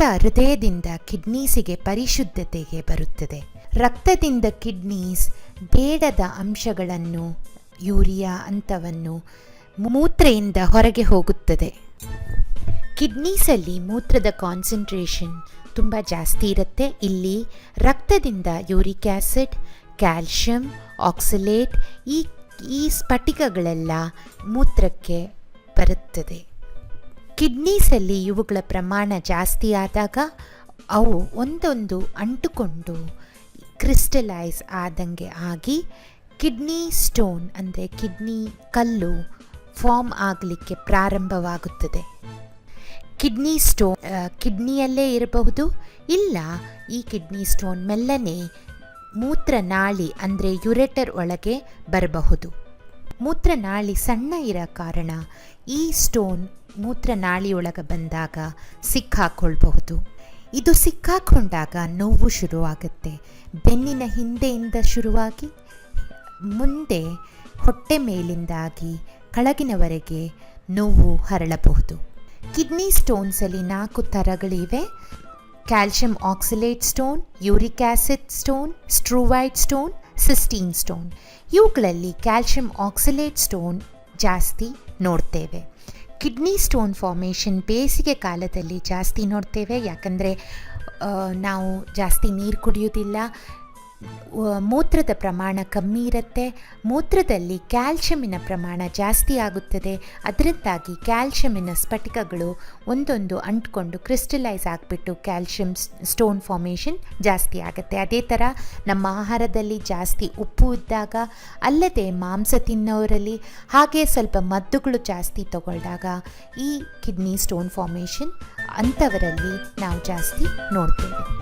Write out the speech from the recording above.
ರಕ್ತ ಹೃದಯದಿಂದ ಕಿಡ್ನೀಸಿಗೆ ಪರಿಶುದ್ಧತೆಗೆ ಬರುತ್ತದೆ. ರಕ್ತದಿಂದ ಕಿಡ್ನೀಸ್ ಬೇಡದ ಅಂಶಗಳನ್ನು, ಯೂರಿಯಾ ಅಂತವನ್ನು ಮೂತ್ರೆಯಿಂದ ಹೊರಗೆ ಹೋಗುತ್ತದೆ. ಕಿಡ್ನೀಸಲ್ಲಿ ಮೂತ್ರದ ಕಾನ್ಸಂಟ್ರೇಷನ್ ತುಂಬ ಜಾಸ್ತಿ ಇರುತ್ತೆ. ಇಲ್ಲಿ ರಕ್ತದಿಂದ ಯೂರಿಕ್ ಆ್ಯಸಿಡ್ ಕ್ಯಾಲ್ಶಿಯಂ, ಆಕ್ಸಲೇಟ್ ಈ ಈ ಸ್ಫಟಿಕಗಳೆಲ್ಲ ಮೂತ್ರಕ್ಕೆ ಬರುತ್ತದೆ. ಕಿಡ್ನೀಸಲ್ಲಿ ಇವುಗಳ ಪ್ರಮಾಣ ಜಾಸ್ತಿ ಆದಾಗ ಅವು ಒಂದೊಂದು ಅಂಟುಕೊಂಡು ಕ್ರಿಸ್ಟಲೈಸ್ ಆದಂಗೆ ಆಗಿ ಕಿಡ್ನಿ ಸ್ಟೋನ್ ಅಂದರೆ ಕಿಡ್ನಿ ಕಲ್ಲು ಫಾರ್ಮ್ ಆಗಲಿಕ್ಕೆ ಪ್ರಾರಂಭವಾಗುತ್ತದೆ. ಕಿಡ್ನಿ ಸ್ಟೋನ್ ಕಿಡ್ನಿಯಲ್ಲೇ ಇರಬಹುದು, ಇಲ್ಲ ಈ ಕಿಡ್ನಿ ಸ್ಟೋನ್ ಮೆಲ್ಲನೆ ಮೂತ್ರನಾಳಿ ಅಂದರೆ ಯುರೆಟರ್ ಒಳಗೆ ಬರಬಹುದು. ಮೂತ್ರನಾಳಿ ಸಣ್ಣ ಇರೋ ಕಾರಣ ಈ ಸ್ಟೋನ್ ಮೂತ್ರನಾಳಿಯೊಳಗೆ ಬಂದಾಗ ಸಿಕ್ಕಾಕೊಳ್ಬಹುದು. ಇದು ಸಿಕ್ಕಾಕೊಂಡಾಗ ನೋವು ಶುರುವಾಗುತ್ತೆ. ಬೆನ್ನಿನ ಹಿಂದೆಯಿಂದ ಶುರುವಾಗಿ ಮುಂದೆ ಹೊಟ್ಟೆ ಮೇಲಿಂದಾಗಿ ಕೆಳಗಿನವರೆಗೆ ನೋವು ಹರಳಬಹುದು. ಕಿಡ್ನಿ ಸ್ಟೋನ್ಸಲ್ಲಿ ನಾಲ್ಕು ಥರಗಳಿವೆ calcium oxalate stone uric acid stone struvite stone cystine stone. ಇವುಗಳಲ್ಲಿ ಕ್ಯಾಲ್ಶಿಯಂ ಆಕ್ಸಿಲೇಟ್ ಸ್ಟೋನ್ ಜಾಸ್ತಿ ನೋಡ್ತೇವೆ. ಕಿಡ್ನಿ ಸ್ಟೋನ್ ಫಾರ್ಮೇಷನ್ ಬೇಸಿಗೆ ಕಾಲದಲ್ಲಿ ಜಾಸ್ತಿ ನೋಡ್ತೇವೆ. ಯಾಕಂದರೆ ನಾವು ಜಾಸ್ತಿ ನೀರು ಕುಡಿಯೋದಿಲ್ಲ ಮೂತ್ರದ ಪ್ರಮಾಣ ಕಮ್ಮಿ ಇರುತ್ತೆ. ಮೂತ್ರದಲ್ಲಿ ಕ್ಯಾಲ್ಶಿಯಮಿನ ಪ್ರಮಾಣ ಜಾಸ್ತಿ ಆಗುತ್ತದೆ. ಅದರಿಂದಾಗಿ ಕ್ಯಾಲ್ಶಿಯಮಿನ ಸ್ಫಟಿಕಗಳು ಒಂದೊಂದು ಅಂಟ್ಕೊಂಡು ಕ್ರಿಸ್ಟಲೈಸ್ ಆಗಿಬಿಟ್ಟು ಕ್ಯಾಲ್ಶಿಯಂ ಸ್ಟೋನ್ ಫಾರ್ಮೇಷನ್ ಜಾಸ್ತಿ ಆಗುತ್ತೆ. ಅದೇ ಥರ ನಮ್ಮ ಆಹಾರದಲ್ಲಿ ಜಾಸ್ತಿ ಉಪ್ಪು ಇದ್ದಾಗ, ಅಲ್ಲದೆ ಮಾಂಸ ತಿನ್ನೋರಲ್ಲಿ ಹಾಗೆ ಸ್ವಲ್ಪ ಮದ್ದುಗಳು ಜಾಸ್ತಿ ತಗೊಳ್ದಾಗ ಈ ಕಿಡ್ನಿ ಸ್ಟೋನ್ ಫಾರ್ಮೇಷನ್ ಅಂಥವರಲ್ಲಿ ನಾವು ಜಾಸ್ತಿ ನೋಡ್ತೇವೆ.